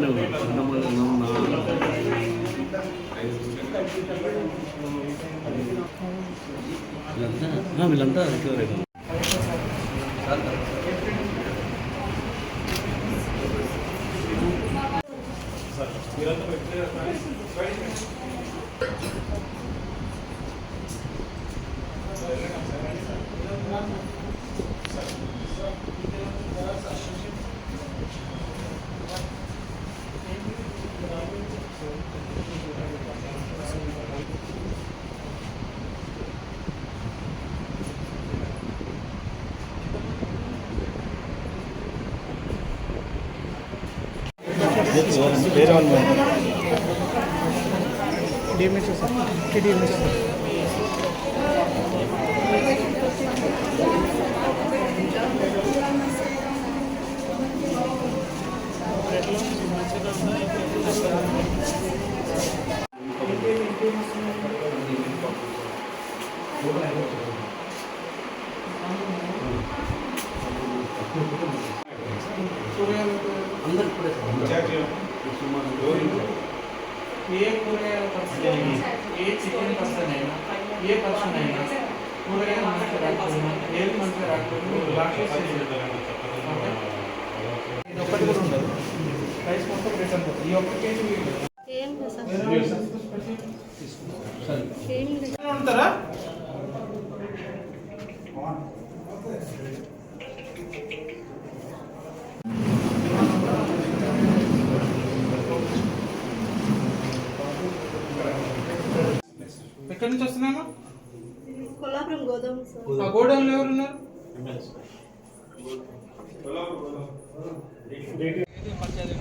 బాగానే ఉన్నారు కొంతమంది ఉన్న- వీళ్ళంతా ఆ, వీళ్ళంతా రికవర్ అయిపోయింది వేరే వాళ్ళు డిఎంఎస్ సార్ టీడీఎంఎస్ అందరికి కూడా ఏ కూరగాయల పర్సన్ అయినా ఏ చికెన్ పర్సన్ అయినా ఏ పర్సన్ అయినా కూరగాయలు మంచిగా రాకపోయినా ఏది మంచిగా రాకపోయినా ఇది ఒక్కటి కూడా ఉండదు. రైస్ మొత్తం రిటర్న్ పోతుంది. ఈ ఒక్క కేజీ వీళ్ళు ఎక్కడి నుంచి వస్తున్నామా కొల్లాపురం గోదాం సార్. ఆ గోడౌన్లో ఎవరు ఉన్నారు కూరగాయలు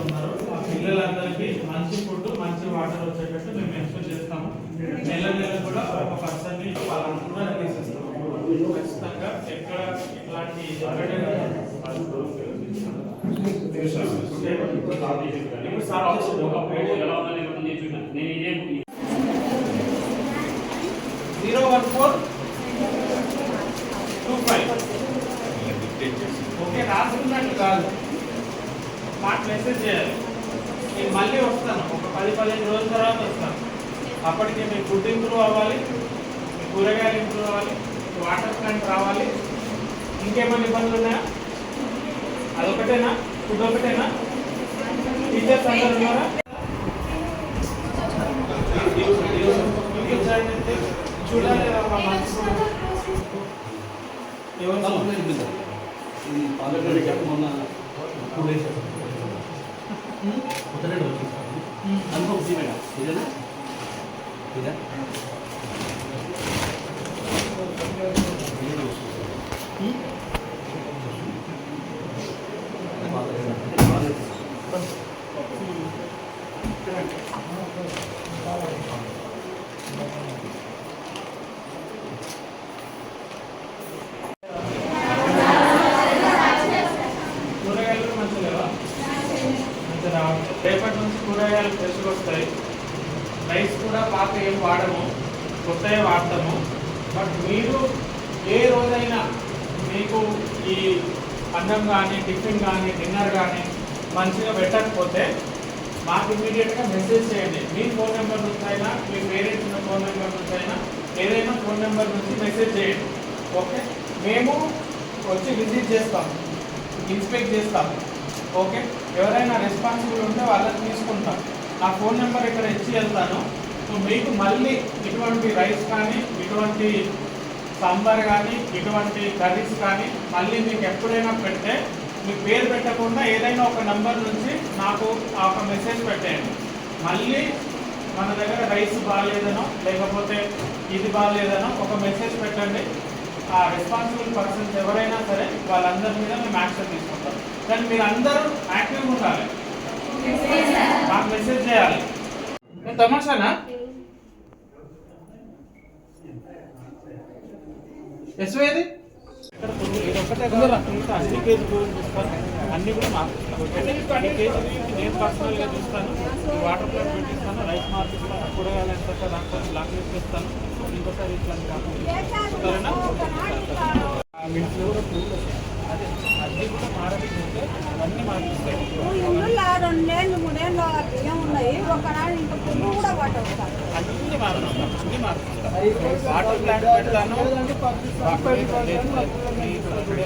ఉన్నారో? ఆ పిల్లలందరికీ మంచి ఫుడ్ మంచి వాటర్ వచ్చేటట్టు మేము ఎన్షూర్ చేస్తాము. నెల నెల కూడా ఒక పర్సన్ని వాళ్ళని కూడా తీసేస్తాము. ఖచ్చితంగా ఎక్కడ ఇట్లాంటి ఇప్పుడు sir zero one four two five okay రాసుకున్నట్టు కాదు మాకు మెసేజ్ చేయాలి నేను మళ్ళీ వస్తాను ఒక పది పదిహేను రోజుల తర్వాత వస్తాను అప్పటికి మీ ఫుడ్ ఇంప్రూవ్ అవ్వాలి మీ కూరగాయలు ఇంప్రూవ్ అవ్వాలి వాటర్ ప్లాంట్ రావాలి ఇంకేమైనా ఇబ్బందులు ఉన్నాయా అదొకటేనా ఫుడ్ ఒకటేనా అనుభవం మేడం ఇదేనా ఇదా కూరగాయలు కూడా మంచిగా లేవా మంచిగా రావాలి రేపటి నుంచి కూరగాయలు ఫ్రెష్గా వస్తాయి రైస్ కూడా పాత ఏం వాడము కొత్తవి వాడతాము బట్ మీరు ఏ రోజైనా మీకు ఈ అన్నం కానీ టిఫిన్ కానీ డిన్నర్ కానీ మంచిగా పెట్టకపోతే మాకు ఇమీడియట్గా మెసేజ్ చేయండి. మీ ఫోన్ నెంబర్ నుంచి అయినా మీ పేరెంట్స్ ఉన్న ఫోన్ నెంబర్ నుంచి అయినా ఏదైనా ఫోన్ నెంబర్ నుంచి మెసేజ్ చేయండి. ఓకే? మేము వచ్చి విజిట్ చేస్తాము ఇన్స్పెక్ట్ చేస్తాము ఓకే? ఎవరైనా రెస్పాన్సిబుల్ ఉంటే వాళ్ళని తీసుకుంటాం. నా ఫోన్ నెంబర్ ఇక్కడ ఇచ్చి వెళ్తాను. మీకు మళ్ళీ ఇటువంటి రైస్ కానీ ఇటువంటి సాంబార్ కానీ ఇటువంటి కర్రీస్ కానీ మళ్ళీ మీకు ఎప్పుడైనా పెడితే మీ పేరు పెట్టకుండా ఏదైనా ఒక నంబర్ నుంచి నాకు ఆ ఒక మెసేజ్ పెట్టేయండి. మళ్ళీ మన దగ్గర రైస్ బాగాలేదనో లేకపోతే ఇది బాగాలేదనో ఒక మెసేజ్ పెట్టండి. ఆ రెస్పాన్సిబుల్ పర్సన్స్ ఎవరైనా సరే వాళ్ళందరి మీద మేము యాక్షన్ తీసుకుంటాం. కానీ మీరు అందరూ యాక్టివ్గా ఉండాలి మాకు మెసేజ్ చేయాలి. ఏ తమాషానా? ఇంకా అన్ని చూస్తాను. అన్ని కూడా మార్పిస్తాను అన్ని కేజీ నేను పర్సనల్గా చూస్తాను. వాటర్ ప్లాంట్ పెట్టిస్తాను రైస్ మార్పిస్తాను కూరగాయలు ఎంత దాంట్లో లిస్ట్ ఇస్తాను. ఇంకోసారి ఇట్లాంటి కాకుండా సరేనా? మిల్స్లో కూడా అదే అది కూడా మార్పిస్తాయి పువ్వు కూడా వాటర్ ప్లాంట్ పెడతాను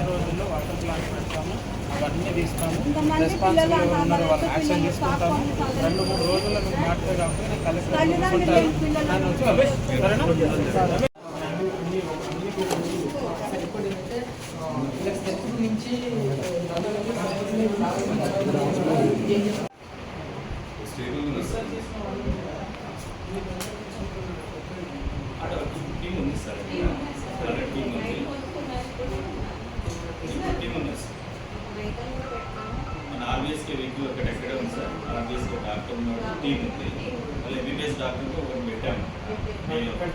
రోజుల్లో వాటర్ ప్లాంట్ పెడతాను అవన్నీ తీస్తాము రెస్పాన్సిబుల్ ఉన్నారు వాళ్ళు యాక్షన్ తీసుకుంటాము రెండు మూడు రోజుల్లో మీకు మాట్లాడే కాబట్టి నేను కలెక్టర్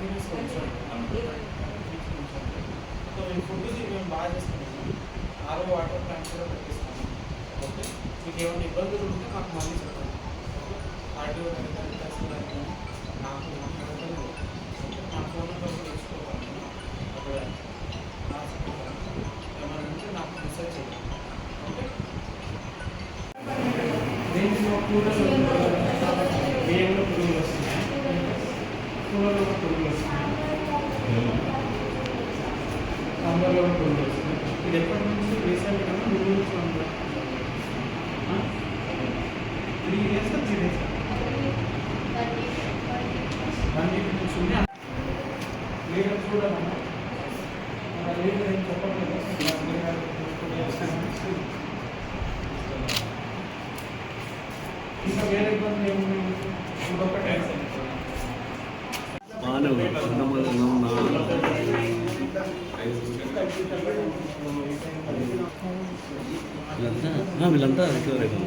నేను కంటిన్యూస్ కొంచెం సో మేము ఫుడ్ మేము బాగా చేసుకుంటాం ఆరో వాటర్ ప్లాంట్ కూడా పెట్టిస్తాము ఓకే మీకు ఏమైనా ఇబ్బందులు ఉంటే మాకు మళ్ళీ చెప్పండి ఆర్టీఓ నాకు మాట్లాడతాను నా ఫోన్ నెంబర్ కూడా ఇచ్చుకోవాలి అక్కడ ఏమైనా ఉంటే నాకు మెసేజ్ చేయండి ఓకే దీంట్లో కూరలు দেখুন వీళ్ళంతా వీళ్ళంతా రికవర్ అయిపోయింది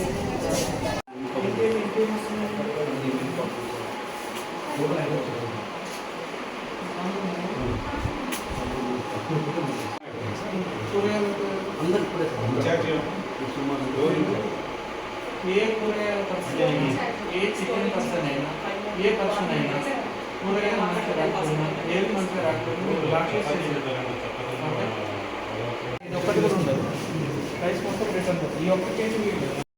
ఏ కూరగాయల పర్సన్ అయినా ఏ చికెన్ పర్సన్ అయినా ఏ పర్సన్ అయినా కూరగాయలు మంచిగా రాకపోయినా ఏది మంచిగా రాకపోయినా ఇది ఒక్కటి కూడా ఉండదు. రైస్ మొత్తం రిటర్న్ ఈ ఒక్క కేజీ మీకు